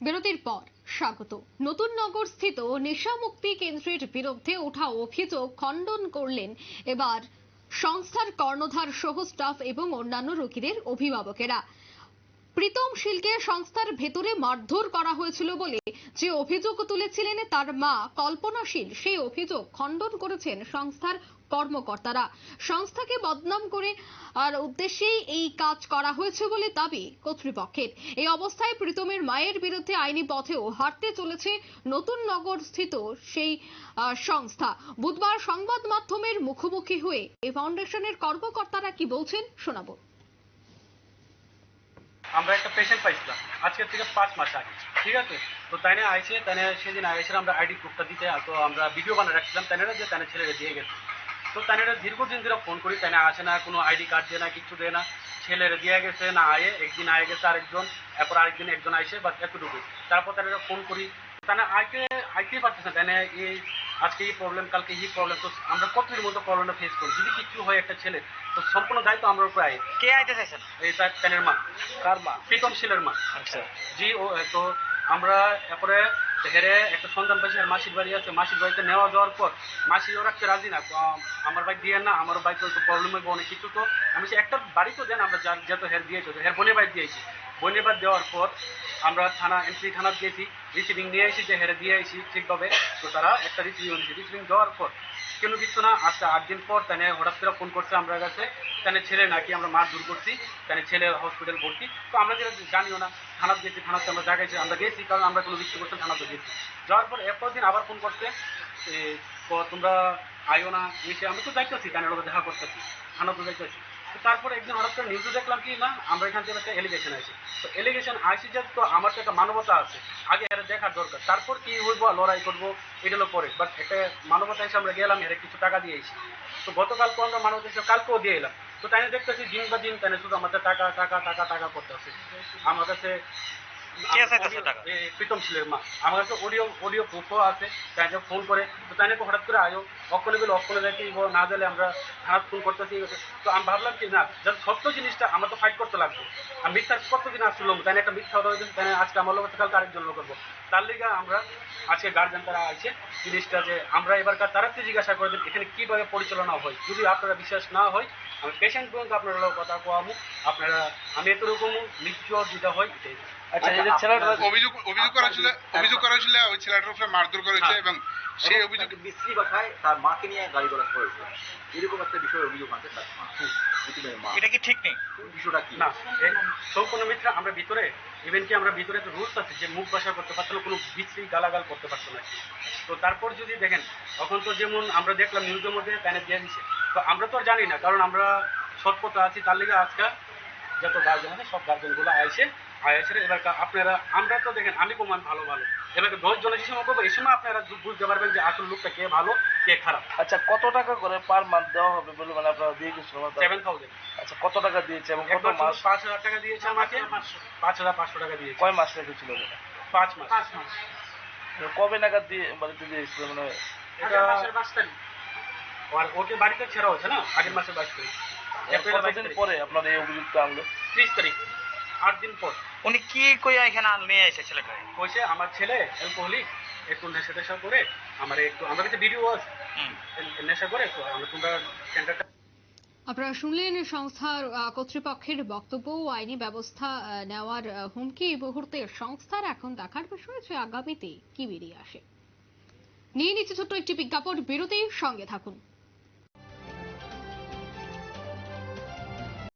বিরতির পর স্বাগত। নতুন নগর স্থিত নেশামুক্তি কেন্দ্রের বিরুদ্ধে ওঠা অভিযোগ খণ্ডন করলেন এবার সংস্থার কর্ণধার সহ স্টাফ এবং অন্যান্য রোগীদের অভিভাবকেরা। প্রীতম শীলকে সংস্থার ভেতরে মারধর করা হয়েছিল বলে যে অভিযোগ তুলেছিলেন তার মা কল্পনা শীল, সেই অভিযোগ খণ্ডন করেছেন সংস্থার কর্মকর্তারা। সংস্থাকে বদনাম করে আর উদ্দেশ্যেই এই কাজ করা হয়েছে বলে দাবি কর্তৃপক্ষের। এই অবস্থায় প্রীতমের মায়ের বিরুদ্ধে আইনি পথেও হাঁটতে চলেছে নতুন নগর স্থিত সেই সংস্থা। বুধবার সংবাদ মাধ্যমের মুখোমুখি হয়ে এই ফাউন্ডেশনের কর্মকর্তারা কি বলছেন শোনাবো। আমরা একটা পেশেন্ট পাইছিলাম। আজকের থেকে পাঁচ মাস আগে, ঠিক আছে? তো তাইনে আইসে তাইনে সেদিন আইসে আমরা আইডি প্রুফটা দিতে তো আমরা ভিডিও বানিয়ে রাখছিলাম, তাইনেরা যে তাইনে ছেলেরা দিয়ে গেছে। তো তাইনেরা দীর্ঘদিন ধরে ফোন করি, তাইনে আসে না, কোনো আইডি কার্ড দেয় না, কিছু দেয় না। ছেলেরা দিয়ে গেছে, না আয়ে, একদিন আয়ে গেছে আরেকজন, এরপর আরেকদিন একজন আইসে বা এতটুকু তারপর তাইনেরা ফোন করি। তাহলে আইতে, আইতেই পারতেছে না, তাইনে এই আজকে এই প্রবলেম কালকে এই প্রবলেম তো আমরা কতদিন মতো প্রবলেমটা ফেস করি যদি কিছু হয় একটা ছেলে তো সম্পূর্ণ দায়িত্ব আমরা উপরে আয় কে আইতে চাইছেন? এই তার তানের মা কার মা প্রীতম শীলের মা। আচ্ছা। জি ও তো আমরা এরপরে হেরে একটা সন্তান পাইছি আর মাসির বাড়ি আছে। মাসির বাড়িতে নেওয়া যাওয়ার পর মাসি ও রাখতে রাজি না আমার বাইক দিয়ে না আমার বাইক তো প্রবলেম হইব অনেক কিছু তো। আমি সে একটা বাড়ি তো দেন আমরা যার যেহেতু হের দিয়েছি হের বোনের বাড়ি দিয়েছি। বোনের বাড়ি দেওয়ার পর আমরা থানা এনসি থানা দিয়েছি রিসিভিং নিয়ে এসেছি যে হেরে দিয়ে এসেছি ঠিকভাবে। তো তারা একটা রিসিভিং নিয়েছি রিসিভিং দেওয়ার পর কোনো কিছু না আজকে আট দিন পর তানে হঠাৎ করে ফোন করছে আমরা কাছে, তানে ছেলে নাকি আমরা মার দূর করছি, তানে ছেলে হসপিটাল ভর্তি। তো আমরা যেটা জানিও না থানা গেছি, থানাতে আমরা জায়গায় আমরা গেছি, কারণ আমরা কোনো কিছু করতে থানাতে গেছি। যাওয়ার পর এরপর দিন আবার ফোন করছে তোমরা আইও না এসে আমি তো যাইতেছি তানের লোক দেখা করতেছি থানা তো যাইতেছি তারপরে একদিন হঠাৎ করে নিউজে দেখলাম কি না, আমরা এখান থেকে একটা এলিগেশন আছে তো এলিগেশন আইসি তো আমার তো একটা মানবতা আছে। আগে এর দেখার দরকার। তারপর কি হইব, লড়াই করব, এটা পরে। বাট একটা মানবতা হিসেবে আমরা গেলাম, এর কিছু টাকা দিয়ে এসেছি তো গতকালকে আমরা মানবতা হিসেবে কালকেও দিয়ে এলাম। তো তাই দেখতেছি, দিন বা দিন তাই শুধু আমাদের টাকা টাকা টাকা টাকা করতে আছে আমার কাছে প্রীতম ছিলেন মা। আমার কাছে অডিও অডিও প্রুফও আছে, তাই ফোন করে। তো তাই হঠাৎ করে আয়ো অক্ষণে গেলে অক্ষণে যাইতে না গেলে আমরা থানাত ফোন করতেছি তো আমি ভাবলাম কি, না যখন সত্য জিনিসটা আমার তো ফাইট করতে লাগবে। আমি মিথ্যা কতদিন আসছিলাম তাই একটা মিথ্যা হতে হয়েছে তাই আজকে আমার লোক কালকে আরেকজন লোক করব। তার লিগে আমরা আজকে গার্জেন তারা আছে জিনিসটা যে আমরা এবারকার তারাতে জিজ্ঞাসা করে দিন, এখানে কীভাবে পরিচালনা হয়। যদি আপনারা বিশ্বাস না হয়, আমি পেশেন্ট পর্যন্ত আপনারা কথা কোয়ামু আপনারা, আমি এতরকম মৃত্যু যেটা হয়, এটাই। আচ্ছা এই যে ছেলেটা অভিযোগ অভিযোগ করা ছিল অভিযোগ করা ছিল ওই ছেলেটার উপরে মারধর করেছে। এবং সেই অভিযোগ বিশ্রী কথায় তার মাকে নিয়ে গাড়ি ঘোড়া করেছে। এরকম একটা বিষয় অভিযোগ আছে তার মা। এটা কি ঠিক নেই? বিষয়টা কি? না সম্পূর্ণ মিত্র আমরা ভিতরে ইভেন কি আমরা ভিতরে তো রুলস আছে যে মুখ ভাষা করতে পারতো না কোনো বিশ্রী গালাগাল করতে পারতো না তো তারপর যদি দেখেন তখন তো যেমন আমরা দেখলাম নিউজের মধ্যে প্যানে দিয়ে দিচ্ছে তো আমরা তো আর জানি না কারণ আমরা সৎপথে আছি তার লিগে আজকে যত গার্জেন আছে সব গার্জেনগুলো আইসে এবার আপনারা আমরা তো দেখেন আমি কমান ভালো ভালো। এবার দশ জনের সময় করব এই সময় আপনারা বুঝতে পারবেন যে আসল লোকটা কে ভালো কে খারাপ। আচ্ছা কত টাকা করে পার মান্থ দেওয়া হবে বলে মানে আপনারা দিয়ে গেছিল সেভেন থাউজেন্ড আচ্ছা কত টাকা দিয়েছে এবং কত মাস? পাঁচ হাজার টাকা দিয়েছে আমাকে। পাঁচ হাজার পাঁচশো টাকা দিয়েছে। কয় মাস রেখেছিল পাঁচ মাস। পাঁচ মাস। কবে নাগাদ দিয়ে বাড়িতে দিয়েছিল মানে এটা আর ওকে বাড়িতে ছেড়া হয়েছে না? আগের মাসের বাইশ তারিখ। কতদিন পরে আপনার এই অভিযুক্ত আনলো? ত্রিশ তারিখ। আট দিন পর। উনি কি কইয়া এখানে নিয়ে এসে ছেলেটা কইছে আমার ছেলে অ্যালকোহলিক একটু নেশা টেশা করে আমার একটু আমার কাছে ভিডিও আছে। নেশা করে আমরা তোমরা সেন্টারটা আপনারা শুনলেন সংস্থার আহ, কর্তৃপক্ষের বক্তব্য ও আইনি ব্যবস্থা নেওয়ার হুমকি এই মুহূর্তে সংস্থার এখন দেখার বিষয় যে আগামীতে কি বেরিয়ে আসে। নিয়ে নিচ্ছে ছোট্ট একটি বিজ্ঞাপন বিরতির সঙ্গে থাকুন।